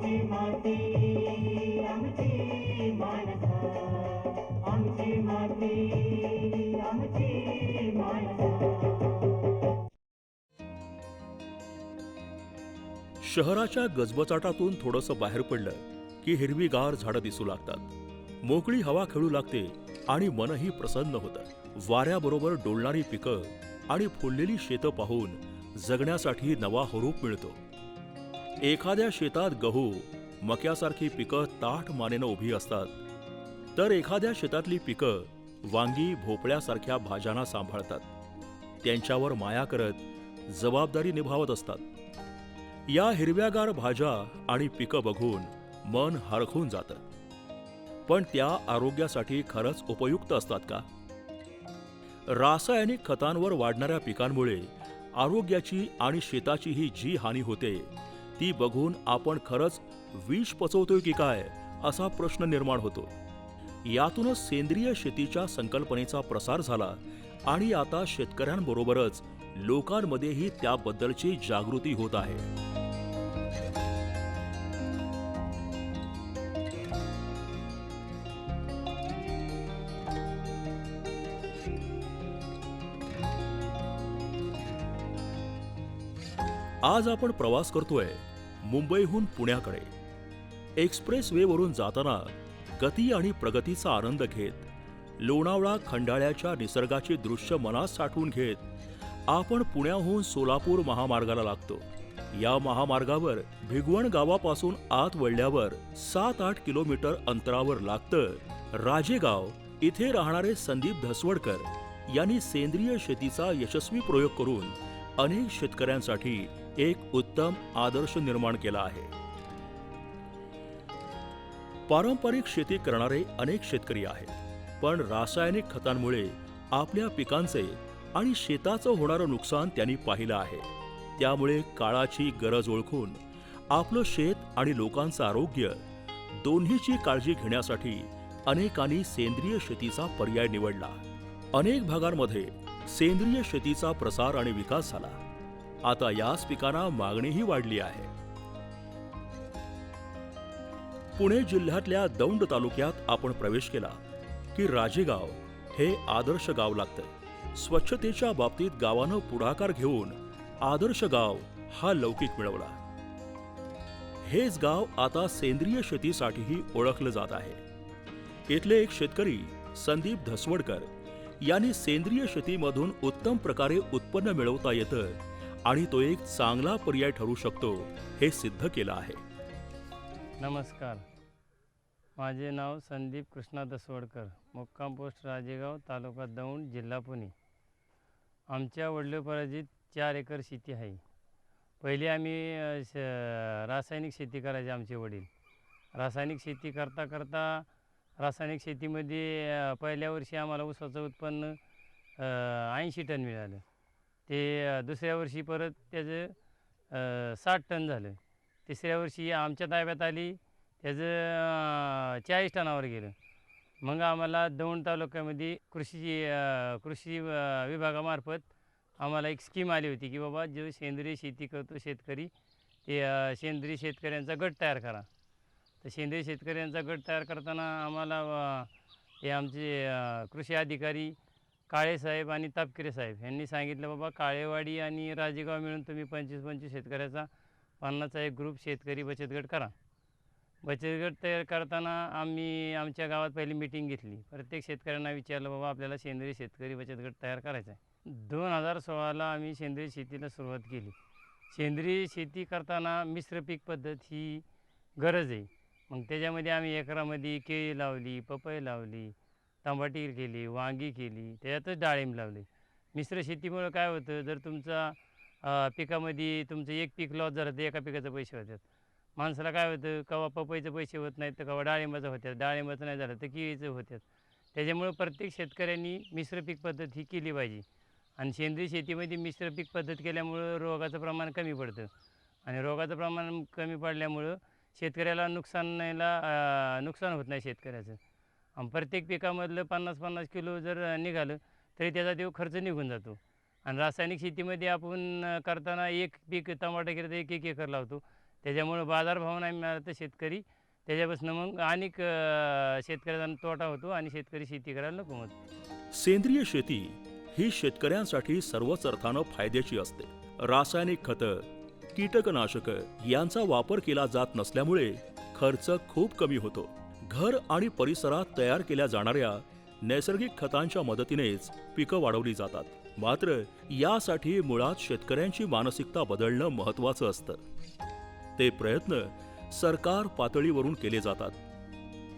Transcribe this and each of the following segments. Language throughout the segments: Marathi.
आमची माती आमची आमची माती आमची शहराच्या गजबचाटातून थोडंसं बाहेर पडलं की हिरवीगार झाडं दिसू लागतात. मोकळी हवा खेळू लागते आणि मनही प्रसन्न होतं. वाऱ्याबरोबर डोलणारी पिकं आणि फुललेली शेतं पाहून जगण्यासाठी नवा हुरूप मिळतो. एखाद्या शेतात गहू मक्यासारखी पिकं ताठ मानेनं उभी असतात. तर एखाद्या शेतातली पिकं वांगी भोपळ्यासारख्या भाज्यांना सांभाळतात. त्यांच्यावर माया करत जबाबदारी निभावत असतात. या हिरव्यागार भाज्या आणि पिकं बघून मन हरखून जातं. पण त्या आरोग्यासाठी खरंच उपयुक्त असतात का? रासायनिक खतांवर वाढणाऱ्या पिकांमुळे आरोग्याची आणि शेताचीही जी हानी होते ती बघून आपण खरंच विष पचवतोय की काय असा प्रश्न निर्माण होतो. यातूनच सेंद्रिय शेतीच्या संकल्पनेचा प्रसार झाला आणि आता शेतकऱ्यांबरोबरच लोकांमध्येही त्याबद्दलची जागृती होत आहे. आज आपण प्रवास करतोय. मुंबईहून पुण्याकडे. एक्सप्रेस वेवरून जाताना गती आणि प्रगतीचा आनंद घेत लोणावळा खंडाळ्याच्या निसर्गाचे दृश्य मनात साठवून घेत आपण पुण्याहून सोलापूर महामार्गाला लागतो. या महामार्गावर भिगवण गावापासून आत वळल्यावर सात आठ किलोमीटर अंतरावर लागतं राजेगाव. इथे राहणारे संदीप धसवडकर यांनी सेंद्रिय शेतीचा यशस्वी प्रयोग करून अनेक शेतकऱ्यांसाठी एक उत्तम आदर्श निर्माण केला आहे. पारंपरिक शेती करणारे अनेक शेतकरी आहेत पण रासायनिक खतांमुळे आपल्या पिकांचे आणि शेताचं होणारं नुकसान त्यांनी पाहिलं आहे. त्यामुळे काळाची गरज ओळखून आपलं शेत आणि लोकांचं आरोग्य दोन्हीची काळजी घेण्यासाठी अनेकांनी सेंद्रिय शेतीचा पर्याय निवडला. अनेक भागांमध्ये सेंद्रिय शेतीचा प्रसार आणि विकास झाला. आता याच पिकांना मागणीही वाढली आहे. पुणे जिल्ह्यातल्या दौंड तालुक्यात आपण प्रवेश केला की राजेगाव हे आदर्श गाव लागतं स्वच्छतेच्या बाबतीत गावानं पुढाकार घेऊन आदर्श गाव हा लौकिक मिळवला. हेच गाव आता सेंद्रिय शेतीसाठीही ओळखलं जात आहे. इथले एक शेतकरी संदीप धसवडकर यांनी सेंद्रिय शेतीमधून उत्तम प्रकारे उत्पन्न मिळवता येतं आणि तो एक चांगला पर्याय ठरू शकतो हे सिद्ध केलं आहे. नमस्कार. माझे नाव संदीप कृष्णा दसवडकर मुक्काम पोस्ट राजेगाव तालुका दौंड जिल्हा पुणे. आमच्या वडिलोपार्जित चार एकर शेती आहे. पहिले आम्ही श रासायनिक शेती करायचे आमचे वडील. रासायनिक शेती करता करता रासायनिक शेतीमध्ये पहिल्या वर्षी आम्हाला ऊसाचं उत्पन्न ऐंशी टन मिळालं. ते दुसऱ्या वर्षी परत त्याचं साठ टन झालं. तिसऱ्या वर्षी आमच्या ताब्यात आली त्याचं चाळीस टनावर गेलं. मग आम्हाला दौंड तालुक्यामध्ये कृषी कृषी विभागामार्फत आम्हाला एक स्कीम आली होती की बाबा जो सेंद्रिय शेती करतो शेतकरी ते सेंद्रिय शेतकऱ्यांचा गट तयार करा. तर सेंद्रिय शेतकऱ्यांचा गट तयार करताना आम्हाला हे आमचे कृषी अधिकारी काळे साहेब आणि तापकिरे साहेब यांनी सांगितलं बाबा काळेवाडी आणि राजेगाव मिळून तुम्ही पंचवीस पंचवीस शेतकऱ्याचा पन्नासचा एक ग्रुप शेतकरी बचत गट करा. बचत गट तयार करताना आम्ही आमच्या गावात पहिली मिटिंग घेतली. प्रत्येक शेतकऱ्यांना विचारलं बाबा आपल्याला सेंद्रिय शेतकरी बचत गट तयार करायचा आहे. दोन हजार सोळाला आम्ही सेंद्रिय शेतीला सुरुवात केली. सेंद्रिय शेती करताना मिश्र पीक पद्धत ही गरज आहे. मग त्याच्यामध्ये आम्ही एकरामध्ये केळी लावली पपई लावली टमाटी केली वांगी केली त्याच्यातच डाळिंब लावली. मिश्र शेतीमुळं काय होतं जर तुमचा पिकामध्ये तुमचं एक पीक लॉस झालं तर एका पिकाचे पैसे होतात. माणसाला काय होतं कवा पपईचे पैसे होत नाहीत तर कवा डाळिंबाचं होतात. डाळिंबाचं नाही झालं तर किळीचं होतात. त्याच्यामुळं प्रत्येक शेतकऱ्यांनी मिश्र पीक पद्धत ही केली पाहिजे. आणि सेंद्रिय शेतीमध्ये मिश्र पीक पद्धत केल्यामुळं रोगाचं प्रमाण कमी पडतं. आणि रोगाचं प्रमाण कमी पडल्यामुळं शेतकऱ्याला नुकसानाला नुकसान होत नाही शेतकऱ्याचं. आणि प्रत्येक पिकामधलं पन्नास पन्नास किलो जर निघालं तरी त्याचा तो खर्च निघून जातो. आणि रासायनिक शेतीमध्ये आपण करताना एक पीक टमाटा केलं तर एक एक एकर लावतो. त्याच्यामुळं बाजारभाव नाही मिळाला तर शेतकरी. त्याच्यापासून मग अनेक शेतकऱ्यांना तोटा होतो आणि शेतकरी शेती करायला नको म्हणतो. सेंद्रिय शेती ही शेतकऱ्यांसाठी सर्वच अर्थानं फायद्याची असते. रासायनिक खतं कीटकनाशकं यांचा वापर केला जात नसल्यामुळे खर्च खूप कमी होतो. घर आणि परिसरात तयार केल्या जाणाऱ्या नैसर्गिक खतांच्या मदतीनेच पिकं वाढवली जातात. मात्र यासाठी मुळात शेतकऱ्यांची मानसिकता बदलणं महत्वाचं असतं. ते प्रयत्न सरकार पातळीवरून केले जातात.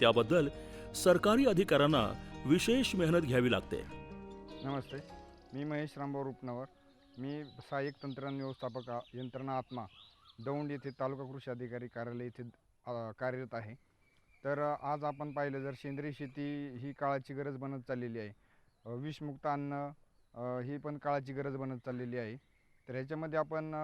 त्याबद्दल सरकारी अधिकाऱ्यांना विशेष मेहनत घ्यावी लागते. नमस्ते. मी महेश रामभाऊ रुपनवर. मी सहाय्यक तंत्रज्ञान व्यवस्थापक यंत्रणा आत्मा दौंड येथे तालुका कृषी अधिकारी कार्यालय येथे कार्यरत आहे. तर आज आपण पाहिलं जर सेंद्रिय शेती ही काळाची गरज बनत चाललेली आहे. विषमुक्त अन्न ही पण काळाची गरज बनत चाललेली आहे. तर ह्याच्यामध्ये आपण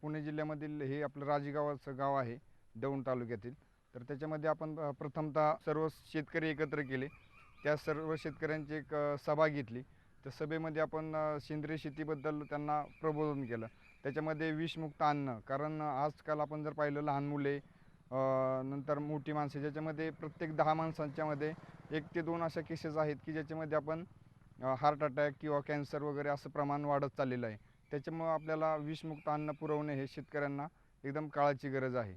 पुणे जिल्ह्यामधील हे आपलं राजेगावाचं गाव आहे दौंड तालुक्यातील. तर त्याच्यामध्ये आपण प्रथमतः सर्व शेतकरी एकत्र केले. त्या सर्व शेतकऱ्यांची एक सभा घेतली. त्या सभेमध्ये आपण सेंद्रिय शेतीबद्दल त्यांना प्रबोधन केलं. त्याच्यामध्ये विषमुक्त अन्न कारण आजकाल आपण जर पाहिलं लहान मुले नंतर मोठी माणसे ज्याच्यामध्ये प्रत्येक दहा माणसांच्यामध्ये एक ते दोन अशा केसेस आहेत की ज्याच्यामध्ये आपण हार्ट अटॅक किंवा कॅन्सर वगैरे असं प्रमाण वाढत चाललेलं आहे. त्याच्यामुळं आपल्याला विषमुक्त अन्न पुरवणे हे शेतकऱ्यांना एकदम काळाची गरज आहे.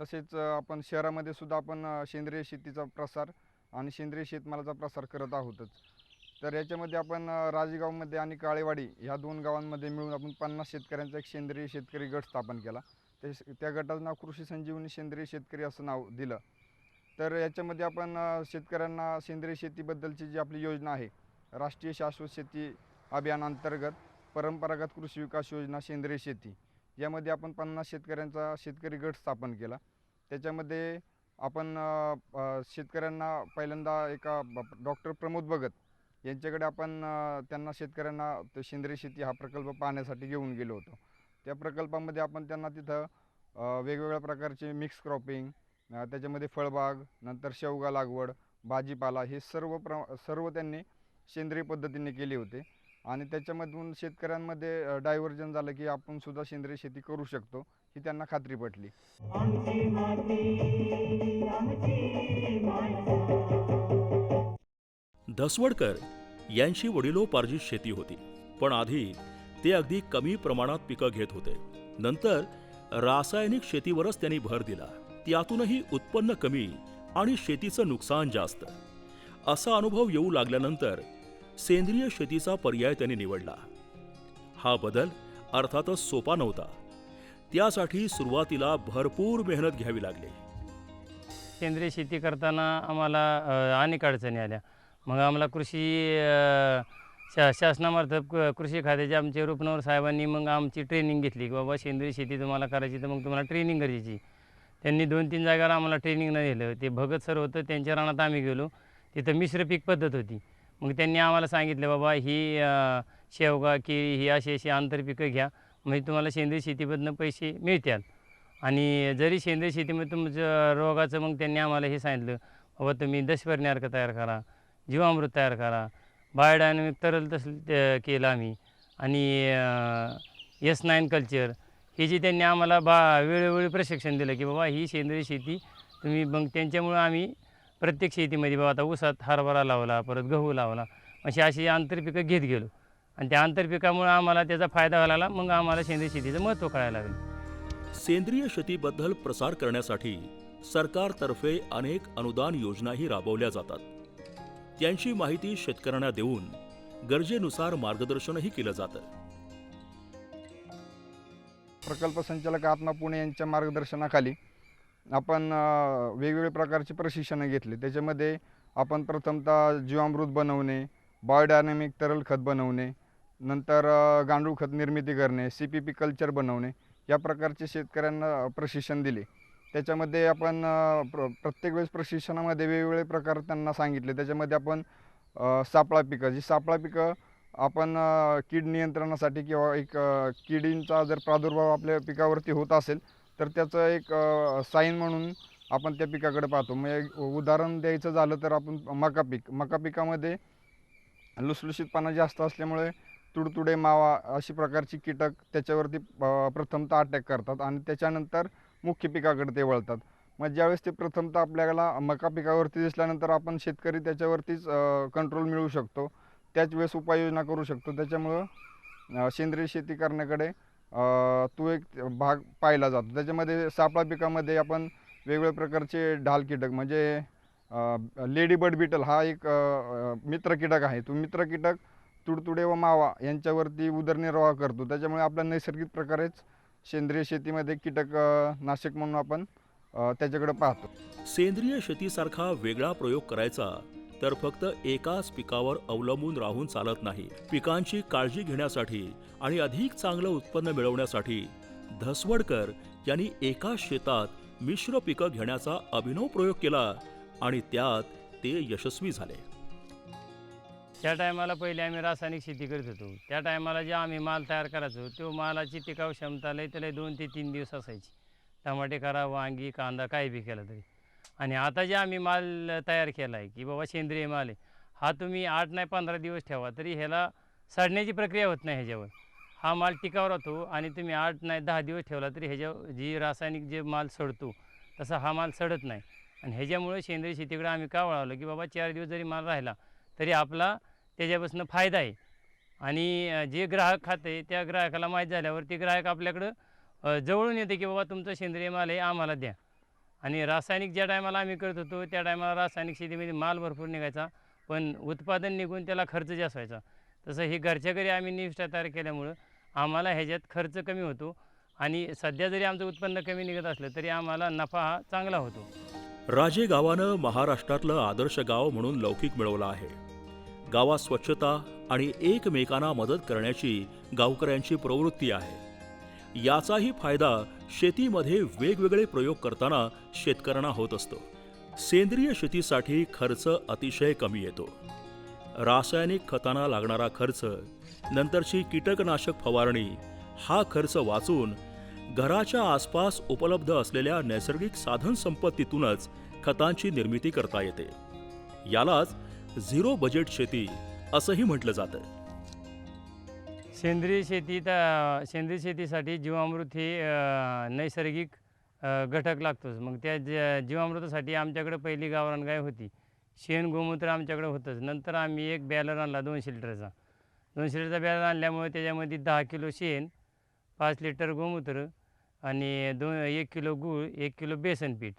तसेच आपण शहरामध्ये सुद्धा आपण सेंद्रिय शेतीचा प्रसार आणि सेंद्रिय शेतमालाचा प्रसार करत आहोतच. तर याच्यामध्ये आपण राजेगावमध्ये आणि काळेवाडी ह्या दोन गावांमध्ये मिळून आपण पन्नास शेतकऱ्यांचा एक सेंद्रिय शेतकरी गट स्थापन केला. ते त्या गटाचं नाव कृषी संजीवनी सेंद्रिय शेतकरी असं नाव दिलं. तर याच्यामध्ये आपण शेतकऱ्यांना सेंद्रिय शेतीबद्दलची जी आपली योजना आहे राष्ट्रीय शाश्वत शेती अभियानांतर्गत परंपरागत कृषी विकास योजना सेंद्रिय शेती यामध्ये आपण पन्नास शेतकऱ्यांचा शेतकरी गट स्थापन केला. त्याच्यामध्ये आपण शेतकऱ्यांना पहिल्यांदा एका डॉक्टर प्रमोद भगत यांच्याकडे आपण त्यांना शेतकऱ्यांना ते सेंद्रिय शेती हा प्रकल्प पाहण्यासाठी घेऊन गेलो होतो. त्या प्रकल्पामध्ये आपण त्यांना तिथं वेगवेगळ्या प्रकारचे मिक्स क्रॉपिंग त्याच्यामध्ये फळबाग नंतर शेवगा लागवड भाजीपाला हे सर्व प्र सर्व त्यांनी सेंद्रिय पद्धतीने केले होते. आणि त्याच्यामधून शेतकऱ्यांमध्ये डायव्हर्जन झालं की आपण सुद्धा सेंद्रिय शेती करू शकतो ही त्यांना खात्री पटली. धसवडकर यांची वडिलोपार्जित शेती होती पण आधी ते अगदी कमी प्रमाणात पिकं घेत होते. नंतर रासायनिक शेतीवरच त्यांनी भर दिला. त्यातूनही उत्पन्न कमी आणि शेतीचं नुकसान जास्त. असा अनुभव येऊ लागल्यानंतर सेंद्रिय शेतीचा पर्याय त्यांनी निवडला. हा बदल अर्थातच सोपा नव्हता. त्यासाठी सुरुवातीला भरपूर मेहनत घ्यावी लागली. सेंद्रिय शेती करताना आम्हाला अनेक अडचणी आल्या. मग आम्हाला कृषी शा शासनामार्फत क- कृषी खात्याचे आमचे रुपनवर साहेबांनी मग आमची ट्रेनिंग घेतली की बाबा सेंद्रिय शेती तुम्हाला करायची तर मग तुम्हाला ट्रेनिंग गरजेची. त्यांनी दोन तीन जागेवर आम्हाला ट्रेनिंग न दिलं. ते भगत सर होतं त्यांच्या रानात आम्ही गेलो. तिथं मिश्र पीक पद्धत होती. मग त्यांनी आम्हाला सांगितलं बाबा ही शेवगा केळी ही अशी अशी आंतरपिकं घ्या. म्हणजे तुम्हाला सेंद्रिय शेतीमधनं पैसे मिळतात आणि जरी सेंद्रिय शेतीमध्ये तुमचं रोगाचं मग त्यांनी आम्हाला हे सांगितलं बाबा तुम्ही दशपर्णी अर्क तयार करा जीवामृत तयार करा बायोडायनॅमिक तरल तसं ते केलं आम्ही. आणि एस नाईन कल्चर हे जे त्यांनी आम्हाला बा वेळोवेळी प्रशिक्षण दिलं की बाबा ही सेंद्रिय शेती तुम्ही मग त्यांच्यामुळं आम्ही प्रत्येक शेतीमध्ये बाबा आता ऊसात हरभरा लावला परत गहू लावला अशी अशी आंतरपिकं घेत गेलो. आणि त्या आंतरपिकामुळं आम्हाला त्याचा फायदा व्हायला लागला मग आम्हाला सेंद्रिय शेतीचं महत्त्व कळायला लागलं. सेंद्रिय शेतीबद्दल प्रसार करण्यासाठी सरकारतर्फे अनेक अनुदान योजनाही राबवल्या जातात. त्यांची माहिती शेतकऱ्यांना देऊन गरजेनुसार मार्गदर्शनही केलं जातं. प्रकल्प संचालक आत्मा पुणे यांच्या मार्गदर्शनाखाली आपण वेगवेगळ्या वेगवेगळे प्रकारचे प्रशिक्षणं घेतले. त्याच्यामध्ये आपण प्रथमतः जीवामृत बनवणे बायोडायनॅमिक तरल खत बनवणे नंतर गांडूळ खत निर्मिती करणे सी पी पी कल्चर बनवणे या प्रकारचे शेतकऱ्यांना प्रशिक्षण दिले. त्याच्यामध्ये आपण प्र प्रत्येक वेळेस प्रशिक्षणामध्ये वेगवेगळे प्रकार त्यांना सांगितले. त्याच्यामध्ये आपण सापळा पिकं जी सापळा पिकं आपण कीड नियंत्रणासाठी किंवा एक किडींचा जर प्रादुर्भाव आपल्या पिकावरती होत असेल तर त्याचं एक साईन म्हणून आपण त्या पिकाकडे पाहतो. म्हणजे उदाहरण द्यायचं झालं तर आपण मका पीक. मका पिकामध्ये लुसलुशीतपणा जास्त असल्यामुळे तुडतुडे मावा अशी प्रकारची कीटक त्याच्यावरती प्रथमतः अटॅक करतात आणि त्याच्यानंतर मुख्य पिकाकडे ते वळतात. मग ज्यावेळेस ते प्रथमतः आपल्याला मका पिकावरती दिसल्यानंतर आपण शेतकरी त्याच्यावरतीच कंट्रोल मिळवू शकतो. त्याच वेळेस उपाययोजना करू शकतो. त्याच्यामुळं सेंद्रिय शेती करण्याकडे तो एक भाग पाहिला जातो. त्याच्यामध्ये सापळा पिकामध्ये आपण वेगवेगळ्या प्रकारचे ढाल कीटक म्हणजे लेडी बर्ड बिटल हा एक मित्र कीटक आहे. तो मित्र कीटक तुडतुडे व मावा यांच्यावरती उदरनिर्वाह करतो. त्याच्यामुळे आपल्या नैसर्गिक प्रकारेच सेंद्रिय शेतीमध्ये कीटक नाशक म्हणून आपण त्याच्याकडे पाहतो. सेंद्रिय शेतीसारखा वेगळा प्रयोग करायचा तर फक्त एकाच पिकावर अवलंबून राहून चालत नाही. पिकांची काळजी घेण्यासाठी आणि अधिक चांगलं उत्पन्न मिळवण्यासाठी धसवडकर यांनी एका शेतात मिश्र पिकं घेण्याचा अभिनव प्रयोग केला आणि त्यात ते यशस्वी झाले. त्या टायमाला पहिले आम्ही रासायनिक शेती करत होतो. त्या टायमाला जे आम्ही माल तयार करायचो तो मालाची टिकाऊ क्षमता लय त्याला दोन ते तीन दिवस असायची. टमाटे करा वांगी कांदा काही बी केला तरी. आणि आता जे आम्ही माल तयार केला आहे की बाबा सेंद्रिय माल आहे हा तुम्ही आठ नाही पंधरा दिवस ठेवा तरी ह्याला सडण्याची प्रक्रिया होत नाही ह्याच्यावर. हा माल टिकाव राहतो आणि तुम्ही आठ नाही दहा दिवस ठेवला तरी ह्याच्या जी रासायनिक जे माल सडतो तसा हा माल सडत नाही. आणि ह्याच्यामुळे सेंद्रिय शेतीकडे आम्ही का वळवलं की बाबा चार दिवस जरी माल राहिला तरी आपला त्याच्यापासून फायदा आहे. आणि जे ग्राहक खाते त्या ग्राहकाला माहीत झाल्यावर ते ग्राहक आपल्याकडं जवळून येते की बाबा तुमचं सेंद्रिय माल आहे आम्हाला द्या. आणि रासायनिक ज्या टायमाला आम्ही करत होतो त्या टायमाला रासायनिक शेतीमध्ये माल भरपूर निघायचा पण उत्पादन निघून त्याला खर्च जास्त व्हायचा. तसं हे घरच्या घरी आम्ही निविष्ठा तयार केल्यामुळं आम्हाला ह्याच्यात खर्च कमी होतो आणि सध्या जरी आमचं उत्पन्न कमी निघत असलं तरी आम्हाला नफा हा चांगला होतो. राजे गावानं महाराष्ट्रातलं आदर्श गाव म्हणून लौकिक मिळवलं आहे. गावात स्वच्छता आणि एकमेकांना मदत करण्याची गावकऱ्यांची प्रवृत्ती आहे. याचाही फायदा शेतीमध्ये वेगवेगळे प्रयोग करताना शेतकऱ्यांना होत असतो. सेंद्रिय शेतीसाठी खर्च अतिशय कमी येतो. रासायनिक खतांना लागणारा खर्च नंतरची कीटकनाशक फवारणी हा खर्च वाचून घराच्या आसपास उपलब्ध असलेल्या नैसर्गिक साधनसंपत्तीतूनच खतांची निर्मिती करता येते. यालाच झिरो बजेट शेती असंही म्हटलं जातं. सेंद्रिय शेती तर सेंद्रिय शेतीसाठी जीवामृत हे अ, नैसर्गिक अ, घटक लागतोच. मग त्या ज जीवामृतासाठी आमच्याकडे पहिली गावरान गाय होती. शेण गोमूत्र आमच्याकडे होतंच. नंतर आम्ही एक बॅलर आणला दोनशे लिटरचा दोनशे लिटरचा बॅलर आणल्यामुळे त्याच्यामध्ये दहा किलो शेण पाच लिटर गोमूत्र आणि दोन एक किलो गूळ एक किलो बेसन पीठ.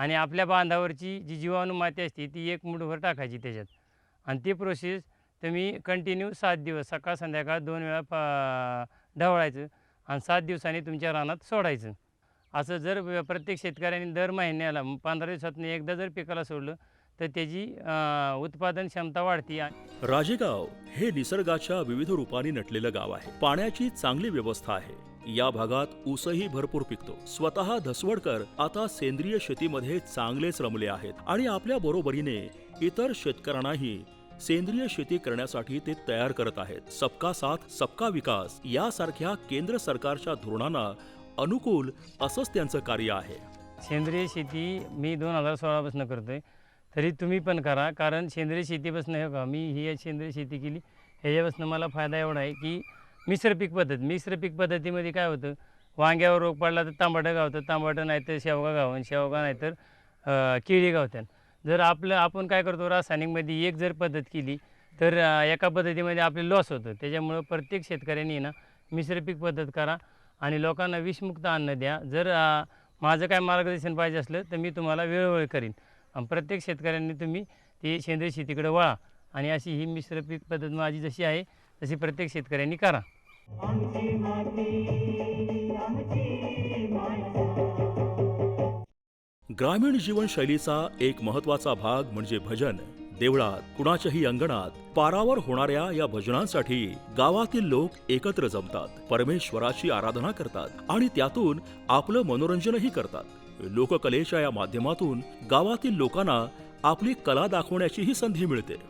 आणि आपल्या बांधावरची जी जीवाणू माती असते ती एक मुठभर टाकायची त्याच्यात. आणि ती प्रोसेस तुम्ही कंटिन्यू सात दिवस सकाळ संध्याकाळ दोन वेळा पा ढवळायचं आणि सात दिवसांनी तुमच्या रानात सोडायचं. असं जर प्रत्येक शेतकऱ्याने दर महिन्याला पंधरा दिवसातून एकदा जर पिकाला सोडलं तर त्याची उत्पादन क्षमता वाढते आणि राजेगाव हे निसर्गाच्या विविध रूपाने नटलेलं गाव आहे. पाण्याची चांगली व्यवस्था आहे. या भागात ऊसही भरपूर पिकतो. स्वतः धसवडकर आता सेंद्रिय शेतीमध्ये चांगलेच रमले आहेत आणि आपल्या बरोबरीने इतर शेतकऱ्यांनाही सेंद्रिय शेती करण्यासाठी ते तयार करत आहेत. सबका साथ सबका विकास यासारख्या केंद्र सरकारच्या धोरणांना अनुकूल असंच त्यांचं कार्य आहे. सेंद्रिय शेती मी दोन हजार सोळापासून करतोय. तरी तुम्ही पण करा कारण सेंद्रिय शेतीपासून हे का मी ही सेंद्रिय शेती केली. ह्याच्यापासून मला फायदा एवढा आहे की मिश्र पीक पद्धत मिश्र पीक पद्धतीमध्ये काय होतं? वांग्यावर रोग पडला तर तांबाटं गावतं तांबाटं नाही तर शेवगा गावन शेवगा नाही तर केळी गावतात जर आपलं आपण काय करतो रासायनिकमध्ये एक जर पद्धत केली तर एका पद्धतीमध्ये आपले लॉस होतं. त्याच्यामुळं प्रत्येक शेतकऱ्यांनी ना मिश्र पीक पद्धत करा आणि लोकांना विषमुक्त अन्न द्या. जर माझं काय मार्गदर्शन पाहिजे असलं तर मी तुम्हाला वेळोवेळी करीन. आणि प्रत्येक शेतकऱ्यांनी तुम्ही ती सेंद्रिय शेतीकडे वळा. आणि अशी ही मिश्र पीक पद्धत माझी जशी आहे तशी प्रत्येक शेतकऱ्यांनी करा. ग्रामीण जीवनशैलीचा एक महत्त्वाचा भाग म्हणजे भजन. देवळात कुणाच्याही अंगणात पारावर होणाऱ्या या भजनांसाठी गावातील लोक एकत्र जमतात. परमेश्वराची आराधना करतात आणि त्यातून आपलं मनोरंजनही करतात. लोककलेच्या या माध्यमातून गावातील लोकांना आपली कला दाखवण्याचीही संधी मिळते.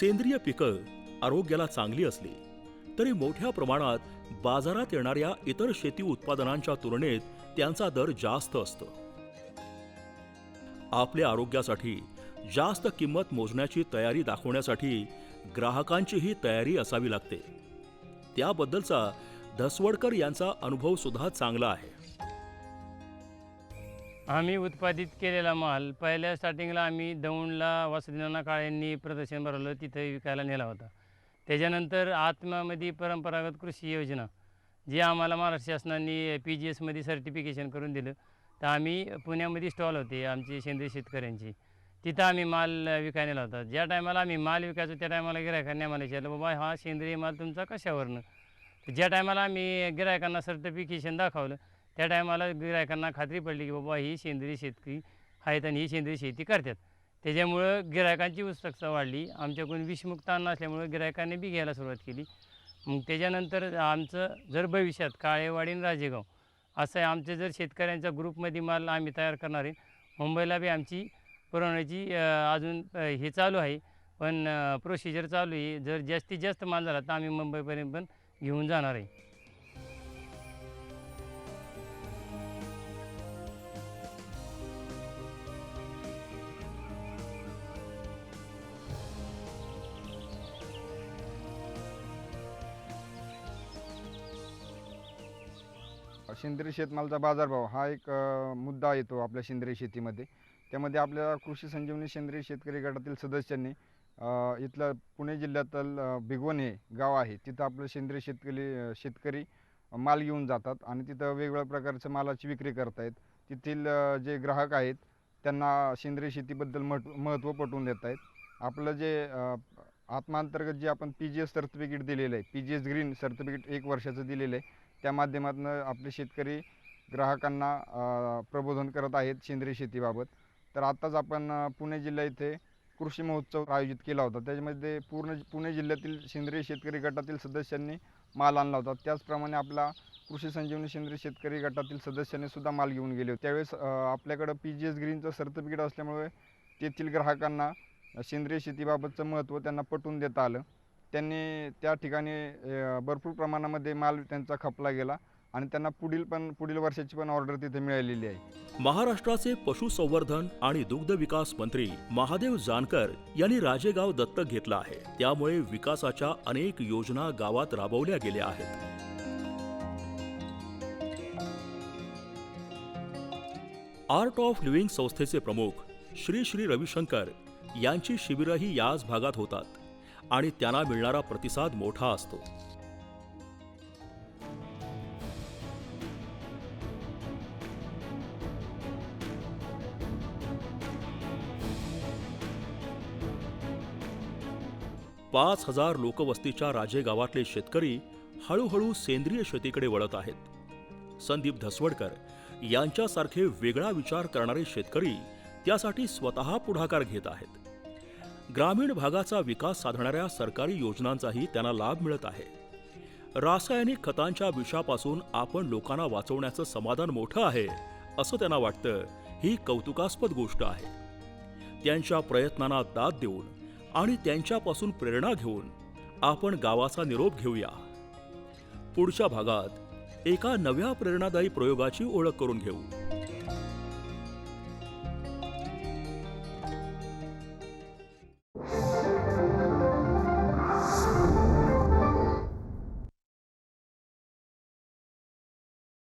सेंद्रिय पिकं आरोग्याला चांगली असली तरी मोठ्या प्रमाणात बाजारात येणाऱ्या इतर शेती उत्पादनांच्या तुलनेत त्यांचा दर जास्त असतो. आपल्या आरोग्यासाठी जास्त किंमत मोजण्याची तयारी दाखवण्यासाठी ग्राहकांचीही तयारी असावी लागते. त्याबद्दलचा धसवडकर यांचा अनुभव सुद्धा चांगला आहे. आम्ही उत्पादित केलेला माल पहिल्या स्टार्टिंगला आम्ही दौंडला वासुदेवनाथ काळेंनी प्रदर्शन भरवलं तिथं विकायला नेला होता. त्याच्यानंतर आत्मामध्ये परंपरागत कृषी योजना जी आम्हाला महाराष्ट्र शासनाने पी जी एसमध्ये सर्टिफिकेशन करून दिलं. तर आम्ही पुण्यामध्ये स्टॉल होते आमची सेंद्रिय शेतकऱ्यांची. तिथं आम्ही माल विकायला नेला होता. ज्या टायमाला आम्ही माल विकायचो त्या टायमाला गिरायकांनी आम्हाला विचारलं बाबा हा सेंद्रिय माल तुमचा कशावरनं? ज्या टायमाला आम्ही गिरायकांना सर्टिफिकेशन दाखवलं त्या टायमाला गिरायकांना खात्री पडली की बाबा ही सेंद्रिय शेतकरी आहेत आणि ही सेंद्रिय शेती करतात. त्याच्यामुळं गिरायकांची उत्सुकता वाढली. आमच्याकडून विषमुक्त अन्न असल्यामुळं गिरायकांनी बी घ्यायला सुरुवात केली. मग त्याच्यानंतर आमचं जर भविष्यात काळेवाडी आणि राजेगाव असं आहे आमचे जर शेतकऱ्यांच्या ग्रुपमध्ये माल आम्ही तयार करणार आहे मुंबईला बी आमची पुरवण्याची अजून हे चालू आहे. पण प्रोसिजर चालू आहे. जर जास्तीत जास्त माल झाला तर आम्ही मुंबईपर्यंत पण घेऊन जाणार आहे. सेंद्रिय शेतमालाचा बाजारभाव हा एक मुद्दा येतो आपल्या सेंद्रिय शेतीमध्ये. त्यामध्ये आपल्या कृषी संजीवनी सेंद्रिय शेतकरी गटातील सदस्यांनी इथलं पुणे जिल्ह्यातील भिगवण हे गाव आहे तिथं आपलं सेंद्रिय शेतकरी शेतकरी माल घेऊन जातात आणि तिथं वेगवेगळ्या प्रकारच्या मालाची विक्री करतायत. तेथील जे ग्राहक आहेत त्यांना सेंद्रिय शेतीबद्दल मट महत्त्व पटवून देत आहेत आपलं जे आत्मांतर्गत जे आपण पी जी एस सर्टिफिकेट दिलेलं आहे P G S green certificate एक वर्षाचं दिलेलं आहे त्या माध्यमातून आपले शेतकरी ग्राहकांना प्रबोधन करत आहेत सेंद्रिय शेतीबाबत. तर आत्ताच आपण पुणे जिल्हा इथे कृषी महोत्सव आयोजित केला होता. त्याच्यामध्ये पूर्ण पुणे जिल्ह्यातील सेंद्रिय शेतकरी गटातील सदस्यांनी माल आणला होता. त्याचप्रमाणे आपला कृषी संजीवनी सेंद्रिय शेतकरी गटातील सदस्यांनी सुद्धा माल घेऊन गेले होते. त्यावेळेस आपल्याकडं पी जी एस ग्रीनचं सर्टिफिकेट असल्यामुळे तेथील ग्राहकांना सेंद्रिय शेतीबाबतचं महत्त्व त्यांना पटवून देता आलं. त्यांनी त्या ठिकाणी भरपूर प्रमाणामध्ये माल त्यांचा खपला गेला आणि त्यांना पुढील पण पुढील वर्षाची पण ऑर्डर तिथे मिळालेली आहे. महाराष्ट्राचे पशुसंवर्धन आणि दुग्ध विकास मंत्री महादेव जानकर यांनी राजेगाव दत्तक घेतलं आहे. त्यामुळे विकासाच्या अनेक योजना गावात राबवल्या गेल्या आहेत. आर्ट ऑफ लिव्हिंग संस्थेचे प्रमुख श्री श्री रविशंकर यांची शिबिरही याच भागात होतात. आणि त्यांना मिळणारा प्रतिसाद मोठा असतो. पाच हजार लोकवस्तीच्या राजे गावातले शेतकरी हळूहळू सेंद्रिय शेतीकडे वळत आहेत. संदीप धसवडकर यांच्यासारखे वेगळा विचार करणारे शेतकरी त्यासाठी स्वतः पुढाकार घेत आहेत. ग्रामीण भागाचा विकास साधणाऱ्या सरकारी योजनांचाही त्यांना लाभ मिळत आहे. रासायनिक खतांच्या विषापासून आपण लोकांना वाचवण्याचं समाधान मोठं आहे असं त्यांना वाटतं. ही कौतुकास्पद गोष्ट आहे. त्यांच्या प्रयत्नांना दाद देऊन आणि त्यांच्यापासून प्रेरणा घेऊन आपण गावाचा निरोप घेऊया. पुढच्या भागात एका नव्या प्रेरणादायी प्रयोगाची ओळख करून घेऊ.